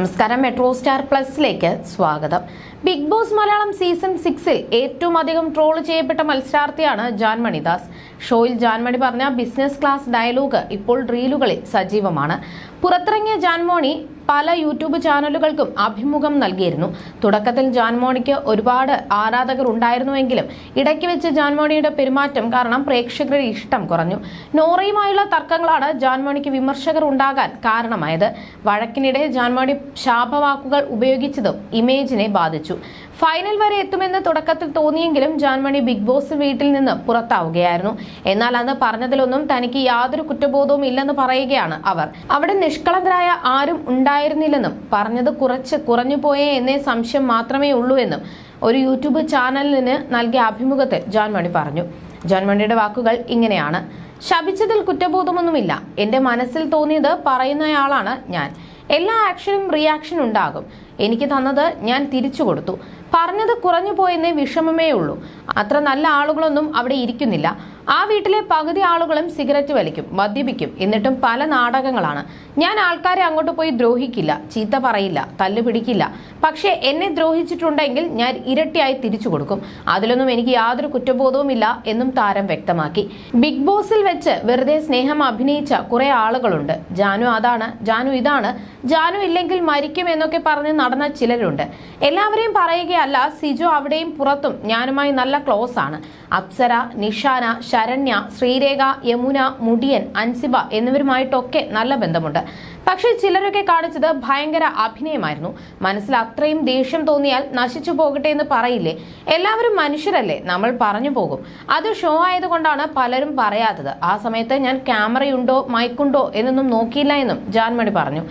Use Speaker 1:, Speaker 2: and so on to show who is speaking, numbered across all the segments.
Speaker 1: നമസ്കാരം. Metro star പ്ലസിലേക്ക് സ്വാഗതം. Big boss Malayalam season സിക്സിൽ ഏറ്റവും അധികം ട്രോൾ ചെയ്യപ്പെട്ട മത്സരാർത്ഥിയാണ് ജാൻമണിദാസ്. ഷോയിൽ ജാൻമണി പറഞ്ഞ ബിസിനസ് ക്ലാസ് ഡയലോഗ് ഇപ്പോൾ റീലുകളിൽ സജീവമാണ്. പുറത്തിറങ്ങിയ ജാൻമോണി പല യൂട്യൂബ് ചാനലുകൾക്കും അഭിമുഖം നൽകിയിരുന്നു. തുടക്കത്തിൽ ജാൻമോണിക്ക് ഒരുപാട് ആരാധകർ ഉണ്ടായിരുന്നുവെങ്കിലും ഇടയ്ക്ക് വെച്ച് ജാൻമോണിയുടെ പെരുമാറ്റം കാരണം പ്രേക്ഷകരുടെ ഇഷ്ടം കുറഞ്ഞു. നോറയുമായുള്ള തർക്കങ്ങളാണ് ജാൻമോണിക്ക് വിമർശകർ ഉണ്ടാകാൻ കാരണമായത്. വഴക്കിനിടെ ജാൻമോണി ശാപവാക്കുകൾ ഉപയോഗിച്ചതും ഇമേജിനെ ബാധിച്ചു. ഫൈനൽ വരെ എത്തുമെന്ന് തുടക്കത്തിൽ തോന്നിയെങ്കിലും ജാൻമണി ബിഗ് ബോസ് വീട്ടിൽ നിന്ന് പുറത്താവുകയായിരുന്നു. എന്നാൽ അന്ന് പറഞ്ഞതിലൊന്നും തനിക്ക് യാതൊരു കുറ്റബോധവും ഇല്ലെന്ന് പറയുകയാണ് അവർ. അവിടെ നിഷ്കളങ്കരായ ആരും ഉണ്ടായിരുന്നില്ലെന്നും പറഞ്ഞത് കുറച്ച് കുറഞ്ഞു പോയേ എന്നേ സംശയം മാത്രമേ ഉള്ളൂ എന്നും ഒരു യൂട്യൂബ് ചാനലിന് നൽകിയ അഭിമുഖത്തിൽ മണി പറഞ്ഞു. ജാൻമണിയുടെ വാക്കുകൾ ഇങ്ങനെയാണ്. ശപിച്ചതിൽ കുറ്റബോധമൊന്നുമില്ല. എന്റെ മനസ്സിൽ തോന്നിയത് പറയുന്നയാളാണ് ഞാൻ. എല്ലാ ആക്ഷനും റിയാക്ഷൻ ഉണ്ടാകും. എനിക്ക് തന്നത് ഞാൻ തിരിച്ചു കൊടുത്തു. പറഞ്ഞത് കുറഞ്ഞു പോയെന്നേ വിഷമമേ ഉള്ളൂ. അത്ര നല്ല ആളുകളൊന്നും അവിടെ ഇരിക്കുന്നില്ല. ആ വീട്ടിലെ പകുതി ആളുകളും സിഗരറ്റ് വലിക്കും മദ്യപിക്കും. എന്നിട്ടും പല നാടകങ്ങളാണ്. ഞാൻ ആൾക്കാരെ അങ്ങോട്ട് പോയി ദ്രോഹിക്കില്ല ചീത്ത പറയില്ല തല്ലു പിടിക്കില്ല പക്ഷേ എന്നെ ദ്രോഹിച്ചിട്ടുണ്ടെങ്കിൽ ഞാൻ ഇരട്ടിയായി തിരിച്ചു കൊടുക്കും. അതിലൊന്നും എനിക്ക് യാതൊരു കുറ്റബോധവുമില്ല എന്നും താരം വ്യക്തമാക്കി. ബിഗ് ബോസിൽ വെച്ച് വെറുതെ സ്നേഹം അഭിനയിച്ച കുറെ ആളുകളുണ്ട്. ജാനു അതാണ് ജാനു ഇതാണ്. ജാനു ഇല്ലെങ്കിൽ മരിക്കും എന്നൊക്കെ പറഞ്ഞ് നടന്ന ചിലരുണ്ട്. എല്ലാവരെയും പറയുകയല്ല സിജു അവിടെയും പുറത്തും ഞാനുമായി നല്ല ക്ലോസ് ആണ്. അപ്സര നിഷാന ശരണ്യ ശ്രീരേഖ യമുന മുടിയൻ അൻസിബ എന്നിവരുമായിട്ടൊക്കെ നല്ല ബന്ധമുണ്ട്. പക്ഷേ ചിലരൊക്കെ കാണിച്ചത് ഭയങ്കര അഭിനയമായിരുന്നു. മനസ്സിൽ അത്രയും ദേഷ്യം തോന്നിയാൽ നശിച്ചു പോകട്ടെ എന്ന് പറയില്ലേ? എല്ലാവരും മനുഷ്യരല്ലേ? നമ്മൾ പറഞ്ഞു പോകും. അത് ഷോ ആയതുകൊണ്ടാണ് പലരും പറയാത്തത്. ആ സമയത്ത് ഞാൻ ക്യാമറയുണ്ടോ മൈക്കുണ്ടോ എന്നൊന്നും നോക്കിയില്ല എന്നും ജാൻമണി പറഞ്ഞു.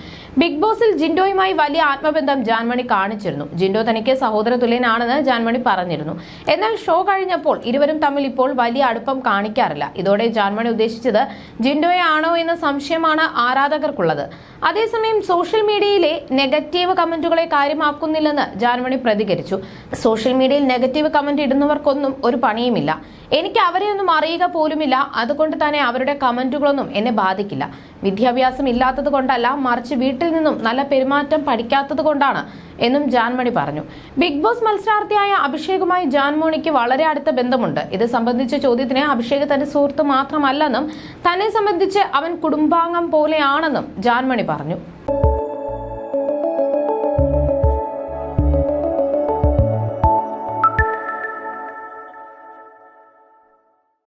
Speaker 1: ബിഗ് ബോസിൽ ജിൻഡോയുമായി വലിയ ആത്മബന്ധം ജാൻമണി കാണിച്ചിരുന്നു. ജിൻഡോ തനിക്ക് സഹോദര തുല്യനാണെന്ന് ജാൻമണി പറഞ്ഞിരുന്നു. എന്നാൽ ഷോ കഴിഞ്ഞപ്പോൾ ഇരുവരും തമ്മിൽ ഇപ്പോൾ വലിയ അടുപ്പം കാണിക്കാറില്ല. ഇതോടെ ജാൻമണി ഉദ്ദേശിച്ചത് ജിൻഡോയെ ആണോ എന്ന സംശയമാണ് ആരാധകർക്കുള്ളത്. അതേസമയം സോഷ്യൽ മീഡിയയിലെ നെഗറ്റീവ് കമന്റുകളെ കാര്യമാക്കുന്നില്ലെന്ന് ജാൻമണി പ്രതികരിച്ചു. സോഷ്യൽ മീഡിയയിൽ നെഗറ്റീവ് കമന്റ് ഇടുന്നവർക്കൊന്നും ഒരു പണിയുമില്ല. എനിക്ക് അവരെ ഒന്നും അറിയുക പോലുമില്ല. അതുകൊണ്ട് തന്നെ അവരുടെ കമന്റുകളൊന്നും എന്നെ ബാധിക്കില്ല. വിദ്യാഭ്യാസം ഇല്ലാത്തത് കൊണ്ടല്ല മറിച്ച് വീട്ടിൽ നിന്നും നല്ല പെരുമാറ്റം പഠിക്കാത്തത് കൊണ്ടാണ് എന്നും ജാൻമണി പറഞ്ഞു. ബിഗ് ബോസ് മത്സരാർത്ഥിയായ അഭിഷേകുമായി ജാൻമോണിക്ക് വളരെ അടുത്ത ബന്ധമുണ്ട്. ഇത് സംബന്ധിച്ച ചോദ്യത്തിന് അഭിഷേക് തന്റെ സുഹൃത്ത് മാത്രമല്ലെന്നും തന്നെ സംബന്ധിച്ച് അവൻ കുടുംബാംഗം പോലെയാണെന്നും ജാൻമണി പറഞ്ഞു.